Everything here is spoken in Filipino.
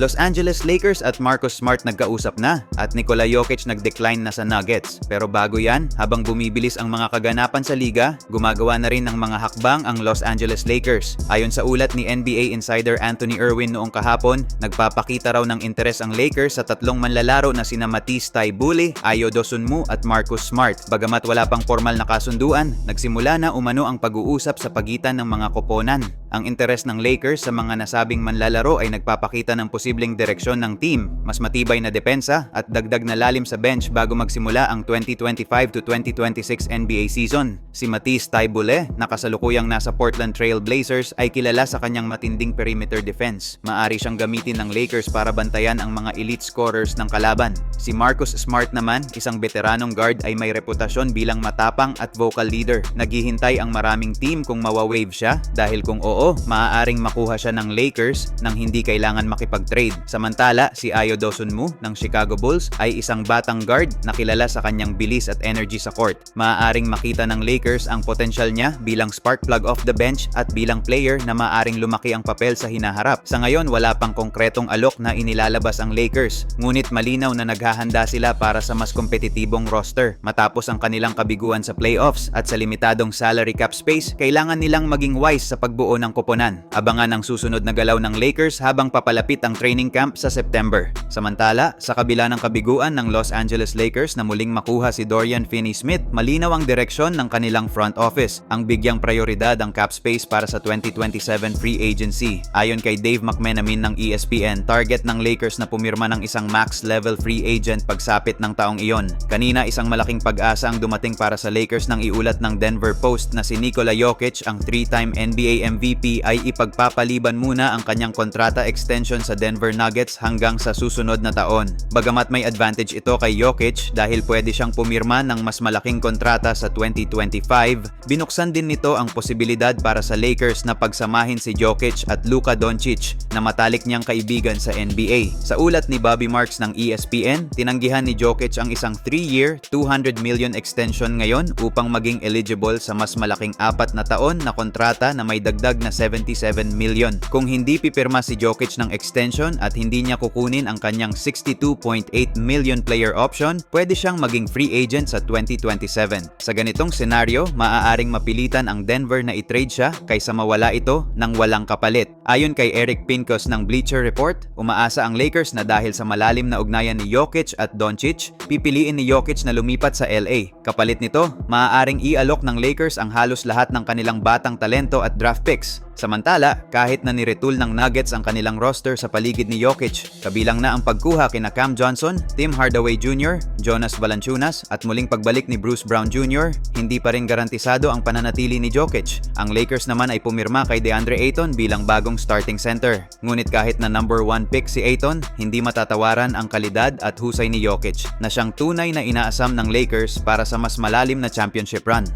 Los Angeles Lakers at Marcus Smart nagkausap na at Nikola Jokic nag-decline na sa Nuggets. Pero bago yan, habang bumibilis ang mga kaganapan sa liga, gumagawa na rin ng mga hakbang ang Los Angeles Lakers. Ayon sa ulat ni NBA insider Anthony Irwin noong kahapon, nagpapakita raw ng interes ang Lakers sa tatlong manlalaro na sina Matisse Taibuli, Ayo Dosunmu at Marcus Smart. Bagamat wala pang formal na kasunduan, nagsimula na umano ang pag-uusap sa pagitan ng mga koponan. Ang interes ng Lakers sa mga nasabing manlalaro ay nagpapakita ng posibleng direksyon ng team, mas matibay na depensa at dagdag na lalim sa bench bago magsimula ang 2025 to 2026 NBA season. Si Matisse Taibule, na kasalukuyang nasa Portland Trail Blazers, ay kilala sa kanyang matinding perimeter defense. Maari siyang gamitin ng Lakers para bantayan ang mga elite scorers ng kalaban. Si Marcus Smart naman, isang veteranong guard ay may reputasyon bilang matapang at vocal leader. Naghihintay ang maraming team kung mawawave siya dahil kung oo, maaaring makuha siya ng Lakers nang hindi kailangan makipag-trade. Samantala, si Ayo Dosunmu ng Chicago Bulls ay isang batang guard na kilala sa kanyang bilis at energy sa court. Maaaring makita ng Lakers ang potensyal niya bilang spark plug off the bench at bilang player na maaaring lumaki ang papel sa hinaharap. Sa ngayon, wala pang konkretong alok na inilalabas ang Lakers, ngunit malinaw na naghahanda sila para sa mas kompetitibong roster. Matapos ang kanilang kabiguan sa playoffs at sa limitadong salary cap space, kailangan nilang maging wise sa pagbuo ng koponan. Abangan ang susunod na galaw ng Lakers habang papalapit ang training camp sa September. Samantala, sa kabila ng kabiguan ng Los Angeles Lakers na muling makuha si Dorian Finney-Smith, malinaw ang direksyon ng kanilang front office. Ang bigyang prioridad ang cap space para sa 2027 free agency. Ayon kay Dave McMenamin ng ESPN, target ng Lakers na pumirma ng isang max level free agent pagsapit ng taong iyon. Kanina isang malaking pag-asa ang dumating para sa Lakers nang iulat ng Denver Post na si Nikola Jokic, ang three-time NBA MVP ay ipagpapaliban muna ang kanyang kontrata extension sa Denver Nuggets hanggang sa susunod na taon. Bagamat may advantage ito kay Jokic dahil pwede siyang pumirma ng mas malaking kontrata sa 2025, binuksan din nito ang posibilidad para sa Lakers na pagsamahin si Jokic at Luka Doncic na matalik niyang kaibigan sa NBA. Sa ulat ni Bobby Marks ng ESPN, tinanggihan ni Jokic ang isang 3-year, 200 million extension ngayon upang maging eligible sa mas malaking apat na taon na kontrata na may dagdag na 77 million. Kung hindi pipirma si Jokic ng extension at hindi niya kukunin ang kanyang 62.8 million player option, pwede siyang maging free agent sa 2027. Sa ganitong senaryo, maaaring mapilitan ang Denver na i-trade siya kaysa mawala ito ng walang kapalit. Ayon kay Eric Pincus ng Bleacher Report, umaasa ang Lakers na dahil sa malalim na ugnayan ni Jokic at Doncic, pipiliin ni Jokic na lumipat sa LA. Kapalit nito, maaaring i-alok ng Lakers ang halos lahat ng kanilang batang talento at draft picks. Samantala, kahit na niretool ng Nuggets ang kanilang roster sa paligid ni Jokic, kabilang na ang pagkuha kina Cam Johnson, Tim Hardaway Jr., Jonas Valanciunas at muling pagbalik ni Bruce Brown Jr., hindi pa rin garantisado ang pananatili ni Jokic. Ang Lakers naman ay pumirma kay DeAndre Ayton bilang bagong starting center. Ngunit kahit na number 1 pick si Ayton, hindi matatawaran ang kalidad at husay ni Jokic na siyang tunay na inaasam ng Lakers para sa mas malalim na championship run.